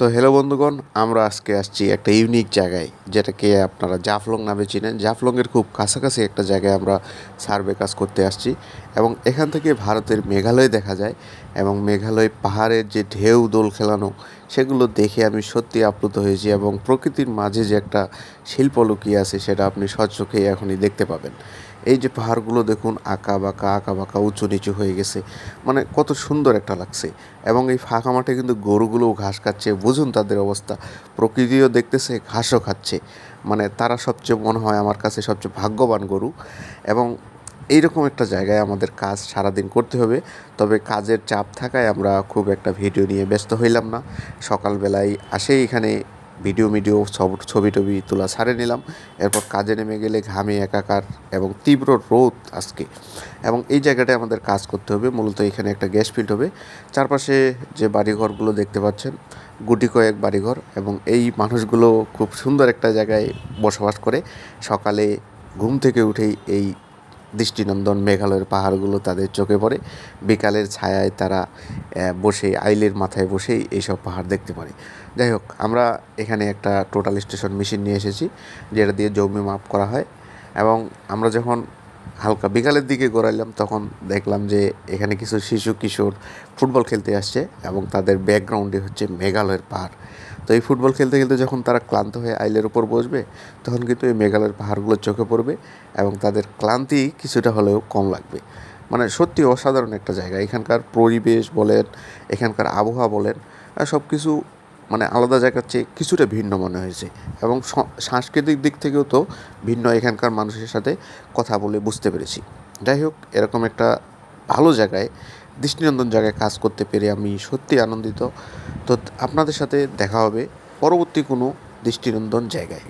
তো হ্যালো বন্ধুগণ, আমরা আজকে আসছি একটা ইউনিক জায়গায়, যেটাকে আপনারা জাফলং নামে চিনেন। জাফলংয়ের খুব কাছাকাছি একটা জায়গায় আমরা সার্ভে কাজ করতে আসছি এবং এখান থেকে ভারতের মেঘালয় দেখা যায় এবং মেঘালয় পাহাড়ের যে ঢেউ দোল খেলানো, সেগুলো দেখে আমি সত্যি আপ্লুত হয়েছি এবং প্রকৃতির মাঝে যে একটা শিল্প লুকিয়ে আছে, সেটা আপনি সচোখেই এখনই দেখতে পাবেন। এই যে পাহাড়গুলো দেখুন, আঁকা বাঁকা আঁকা বাঁকা, উঁচু নিচু হয়ে গেছে। মানে কত সুন্দর একটা লাগছে। এবং এই ফাঁকা মাঠে কিন্তু গরুগুলোও ঘাস খাচ্ছে। বুঝুন তাদের অবস্থা। প্রকৃতিও দেখতেছে, ঘাসও খাচ্ছে। মানে তারা সবচেয়ে মনে হয় আমার কাছে সবচেয়ে ভাগ্যবান গরু। এবং এইরকম একটা জায়গায় আমাদের কাজ সারাদিন করতে হবে। তবে কাজের চাপ থাকায় আমরা খুব একটা ভিডিও নিয়ে ব্যস্ত হইলাম না। সকালবেলায় আসে এখানে ভিডিও, মিডিও সব ছবি টবি তোলা ছাড়ে নিলাম। এরপর কাজে নেমে গেলে ঘামে, একাকার এবং তীব্র রোদ আজকে। এবং এই জায়গাটায় আমাদের কাজ করতে হবে। মূলত এখানে একটা গ্যাস ফিল্ড হবে। চারপাশে যে বাড়িঘরগুলো দেখতে পাচ্ছেন, গুটি কয়েক বাড়িঘর এবং এই মানুষগুলো খুব সুন্দর একটা জায়গায় বসবাস করে। সকালে ঘুম থেকে উঠেই এই দৃষ্টিনন্দন মেঘালয়ের পাহাড়গুলো তাদের চোখে পড়ে। বিকালের ছায়ায় তারা বসে, আইলের মাথায় বসেই এইসব পাহাড় দেখতে পারে। যাই হোক, আমরা এখানে একটা টোটাল স্টেশন মেশিন নিয়ে এসেছি, যেটা দিয়ে জমি মাপ করা হয়। এবং আমরা যখন হালকা বিকালের দিকে গড়াইলাম তখন দেখলাম যে এখানে কিছু শিশু কিশোর ফুটবল খেলতে আসছে এবং তাদের ব্যাকগ্রাউন্ডে হচ্ছে মেঘালয়ের পাহাড়। তো এই ফুটবল খেলতে খেলতে যখন তারা ক্লান্ত হয়ে আইলের উপর বসবে, তখন কিন্তু এই মেঘালয়ের পাহাড়গুলো চোখে পড়বে এবং তাদের ক্লান্তি কিছুটা হলেও কম লাগবে। মানে সত্যি অসাধারণ একটা জায়গা। এখানকার পরিবেশ বলেন, এখানকার আবহাওয়া বলেন সব কিছু মানে আলাদা জায়গার চেয়ে কিছুটা ভিন্ন মনে হয়েছে। এবং সাংস্কৃতিক দিক থেকেও তো ভিন্ন এখানকার মানুষের সাথে কথা বলে বুঝতে পেরেছি। যাই হোক, এরকম একটা ভালো জায়গায় দৃষ্টিনন্দন জায়গায় কাজ করতে পেরে আমি সত্যি আনন্দিত। তো আপনাদের সাথে দেখা হবে পরবর্তী কোনো দৃষ্টিনন্দন জায়গায়।